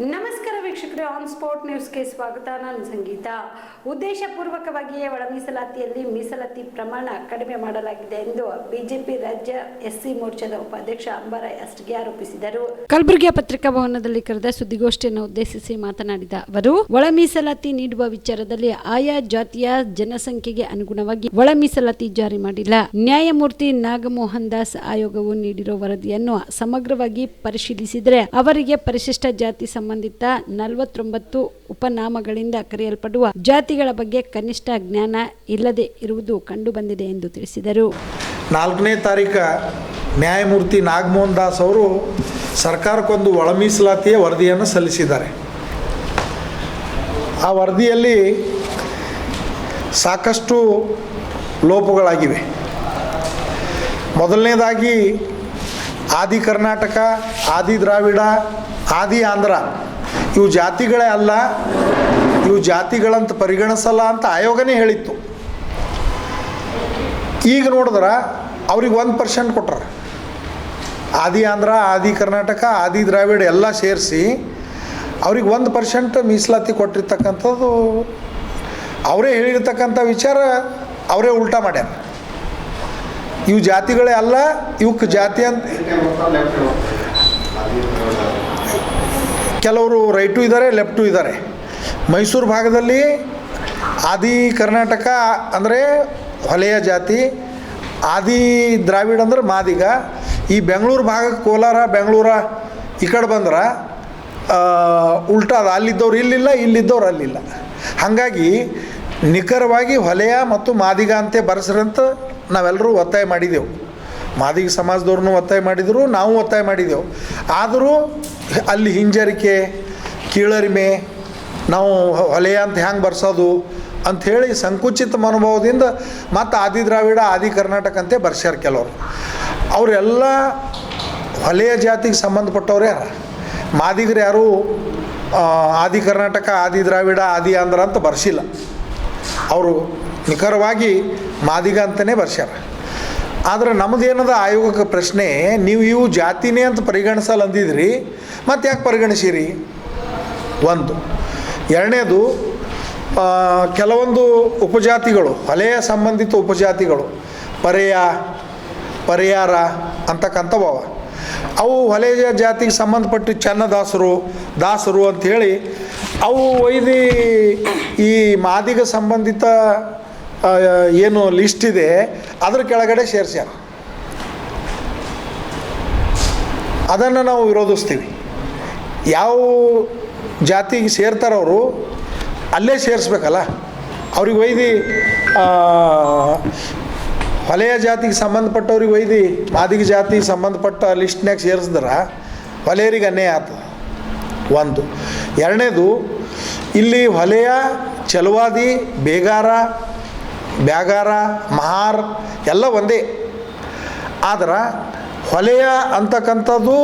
ನಮಸ್ಕಾರ ವೀಕ್ಷಕರೇ on spot ನ್ಯೂಸ್ಗೆ ಸ್ವಾಗತ. ನಾನು ಸಂಗೀತ. ಉದ್ದೇಶಪೂರ್ವಕವಾಗಿಯೇ ಒಳ ಮೀಸಲಾತಿಯಲ್ಲಿ ಮೀಸಲಾತಿ ಪ್ರಮಾಣ ಕಡಿಮೆ ಮಾಡಲಾಗಿದೆ ಎಂದು ಬಿಜೆಪಿ ರಾಜ್ಯ ಎಸ್ಸಿ ಮೋರ್ಚಾದ ಉಪಾಧ್ಯಕ್ಷ ಅಂಬರಾಯ್ ಅಷ್ಟಿಗೆ ಆರೋಪಿಸಿದರು. ಕಲಬುರಗಿಯ ಪತ್ರಿಕಾ ಭವನದಲ್ಲಿ ಕರೆದ ಸುದ್ದಿಗೋಷ್ಠಿಯನ್ನು ಉದ್ದೇಶಿಸಿ ಮಾತನಾಡಿದ ಅವರು ಒಳ ಮೀಸಲಾತಿ ನೀಡುವ ವಿಚಾರದಲ್ಲಿ ಆಯಾ ಜಾತಿಯ ಜನಸಂಖ್ಯೆಗೆ ಅನುಗುಣವಾಗಿ ಒಳ ಮೀಸಲಾತಿ ಜಾರಿ ಮಾಡಿಲ್ಲ. ನ್ಯಾಯಮೂರ್ತಿ ನಾಗಮೋಹನ್ ದಾಸ್ ಆಯೋಗವು ನೀಡಿರುವ ವರದಿಯನ್ನು ಸಮಗ್ರವಾಗಿ ಪರಿಶೀಲಿಸಿದರೆ ಅವರಿಗೆ ಪರಿಶಿಷ್ಟ ಜಾತಿ ಸಂಬಂಧಿತ ನಲವತ್ತೊಂಬತ್ತು ಉಪನಾಮಗಳಿಂದ ಕರೆಯಲ್ಪಡುವ ಜಾತಿಗಳ ಬಗ್ಗೆ ಕನಿಷ್ಠ ಜ್ಞಾನ ಇಲ್ಲದೆ ಇರುವುದು ಕಂಡುಬಂದಿದೆ ಎಂದು ತಿಳಿಸಿದರು. ನಾಲ್ಕನೇ ತಾರೀಕ ನ್ಯಾಯಮೂರ್ತಿ ನಾಗಮೋಹನ್ ದಾಸ್ ಅವರು ಸರ್ಕಾರಕ್ಕೊಂದು ಒಳಮೀಸಲಾತಿಯ ವರದಿಯನ್ನು ಸಲ್ಲಿಸಿದ್ದಾರೆ. ಆ ವರದಿಯಲ್ಲಿ ಸಾಕಷ್ಟು ಲೋಪಗಳಾಗಿವೆ. ಮೊದಲನೇದಾಗಿ ಆದಿ ಕರ್ನಾಟಕ, ಆದಿ ದ್ರಾವಿಡ, ಆದಿ ಆಂಧ್ರ. ಇವು ಜಾತಿಗಳೇ ಅಲ್ಲ, ಇವು ಜಾತಿಗಳಂತ ಪರಿಗಣಿಸಲ್ಲ ಅಂತ ಆಯೋಗನೇ ಹೇಳಿತ್ತು. ಈಗ ನೋಡಿದ್ರೆ ಅವ್ರಿಗೆ ಒಂದು ಪರ್ಸೆಂಟ್ ಕೊಟ್ರ. ಆದಿ ಆಂಧ್ರ, ಆದಿ ಕರ್ನಾಟಕ, ಆದಿ ದ್ರಾವಿಡ ಎಲ್ಲ ಸೇರಿಸಿ ಅವ್ರಿಗೆ ಒಂದು ಪರ್ಸೆಂಟ್ ಮೀಸಲಾತಿ ಕೊಟ್ಟಿರ್ತಕ್ಕಂಥದ್ದು. ಅವರೇ ಹೇಳಿರ್ತಕ್ಕಂಥ ವಿಚಾರ ಅವರೇ ಉಲ್ಟಾ ಮಾಡ್ಯಾರ. ಇವು ಜಾತಿಗಳೇ ಅಲ್ಲ ಇವಕ್ಕೆ ಜಾತಿ ಅಂತ ಕೆಲವರು ರೈಟು ಇದ್ದಾರೆ ಲೆಫ್ಟು ಇದ್ದಾರೆ ಮೈಸೂರು ಭಾಗದಲ್ಲಿ ಆದಿ ಕರ್ನಾಟಕ ಅಂದರೆ ಹೊಲೆಯ ಜಾತಿ, ಆದಿ ದ್ರಾವಿಡ ಅಂದ್ರೆ ಮಾದಿಗ. ಈ ಬೆಂಗಳೂರು ಭಾಗ ಕೋಲಾರ, ಬೆಂಗಳೂರ ಈ ಕಡೆ ಬಂದ್ರೆ ಉಲ್ಟಾದ ಅಲ್ಲಿದ್ದವ್ರು ಇಲ್ಲಿಲ್ಲ, ಇಲ್ಲಿದ್ದವ್ರು ಅಲ್ಲಿಲ್ಲ. ಹಾಗಾಗಿ ನಿಖರವಾಗಿ ಹೊಲೆಯ ಮತ್ತು ಮಾದಿಗ ಅಂತೆ ಬರೆಸ್ರಂತ ನಾವೆಲ್ಲರೂ ಒತ್ತಾಯ ಮಾಡಿದೆವು. ಮಾದಿಗ ಸಮಾಜದವ್ರನ್ನೂ ಒತ್ತಾಯ ಮಾಡಿದರು, ನಾವು ಒತ್ತಾಯ ಮಾಡಿದೆವು. ಆದರೂ ಅಲ್ಲಿ ಹಿಂಜರಿಕೆ, ಕೀಳರಿಮೆ, ನಾವು ಹೊಲೆಯ ಅಂತ ಹೆಂಗೆ ಬರ್ಸೋದು ಅಂಥೇಳಿ ಸಂಕುಚಿತ ಮನೋಭಾವದಿಂದ ಮತ್ತು ಆದಿ ದ್ರಾವಿಡ, ಆದಿ ಕರ್ನಾಟಕ ಅಂತೆ ಬರ್ಸ್ಯಾರ ಕೆಲವರು. ಅವರೆಲ್ಲ ಹೊಲೆಯ ಜಾತಿಗೆ ಸಂಬಂಧಪಟ್ಟವ್ರು ಯಾರು? ಮಾದಿಗರು ಯಾರು ಆದಿ ಕರ್ನಾಟಕ, ಆದಿ ದ್ರಾವಿಡ, ಆದಿ ಆಂಧ್ರ ಅಂತ ಬರ್ಸಿಲ್ಲ. ಅವರು ನಿಖರವಾಗಿ ಮಾದಿಗ ಅಂತಲೇ ಬರ್ಸ್ಯಾರ. ಆದರೆ ನಮ್ಮದೇನದ ಆಯೋಗಕ್ಕೆ ಪ್ರಶ್ನೆ, ನೀವು ಇವು ಜಾತಿನೇ ಅಂತ ಪರಿಗಣಿಸಲ್ಲ ಅಂದಿದ್ರಿ ಮತ್ತೆ ಯಾಕೆ ಪರಿಗಣಿಸಿರಿ? ಒಂದು. ಎರಡನೇದು ಕೆಲವೊಂದು ಉಪಜಾತಿಗಳು, ಹಳೆಯ ಸಂಬಂಧಿತ ಉಪಜಾತಿಗಳು, ಪರ್ಯ ಪರಿಹಾರ ಅಂತಕ್ಕಂಥವು ಅವು ಹೊಲೆಯ ಜಾತಿಗೆ ಸಂಬಂಧಪಟ್ಟು ಚನ್ನದಾಸರು, ದಾಸರು ಅಂಥೇಳಿ, ಅವು ಒಯ್ದು ಈ ಮಾದಿಗ ಸಂಬಂಧಿತ ಏನು ಲಿಸ್ಟ್ ಇದೆ, ಅದ್ರ ಕೆಳಗಡೆ ಸೇರ್ಸ್ಯಾರ ಅದನ್ನು ನಾವು ವಿರೋಧಿಸ್ತೀವಿ. ಯಾವ ಜಾತಿಗೆ ಸೇರ್ತಾರವರು ಅಲ್ಲೇ ಸೇರಿಸ್ಬೇಕಲ್ಲ. ಅವ್ರಿಗೆ ಒಯ್ದು ಹೊಲೆಯ ಜಾತಿಗೆ ಸಂಬಂಧಪಟ್ಟವ್ರಿಗೆ ಒಯ್ದು, ಮಾದಿಗೆ ಜಾತಿಗೆ ಸಂಬಂಧಪಟ್ಟ ಲಿಸ್ಟ್ನಾಗ ಸೇರಿಸಿದ್ರೆ ಹೊಲೆಯರಿಗೆ ಅನ್ಯಾಯ ಆಗ್ತದೆ ಒಂದು. ಎರಡನೇದು, ಇಲ್ಲಿ ಹೊಲೆಯ ಚಲುವಾದಿ ಬೇಗಾರ ಬ್ಯಾಗಾರ ಮಹಾರ್ ಎಲ್ಲ ಒಂದೇ. ಆದ್ರೆ ಹೊಲೆಯ ಅಂತಕ್ಕಂಥದ್ದು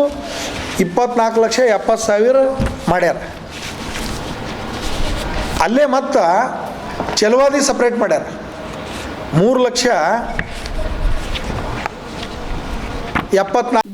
ಇಪ್ಪತ್ನಾಲ್ಕು ಲಕ್ಷ ಎಪ್ಪತ್ತು ಸಾವಿರ ಮಾಡ್ಯಾರ. ಅಲ್ಲೇ ಮತ್ತು ಚಲವಾದಿ ಸಪ್ರೇಟ್ ಮಾಡ್ಯಾರ. ಮೂರು ಲಕ್ಷ ಎಪ್ಪತ್ನಾಲ್ಕು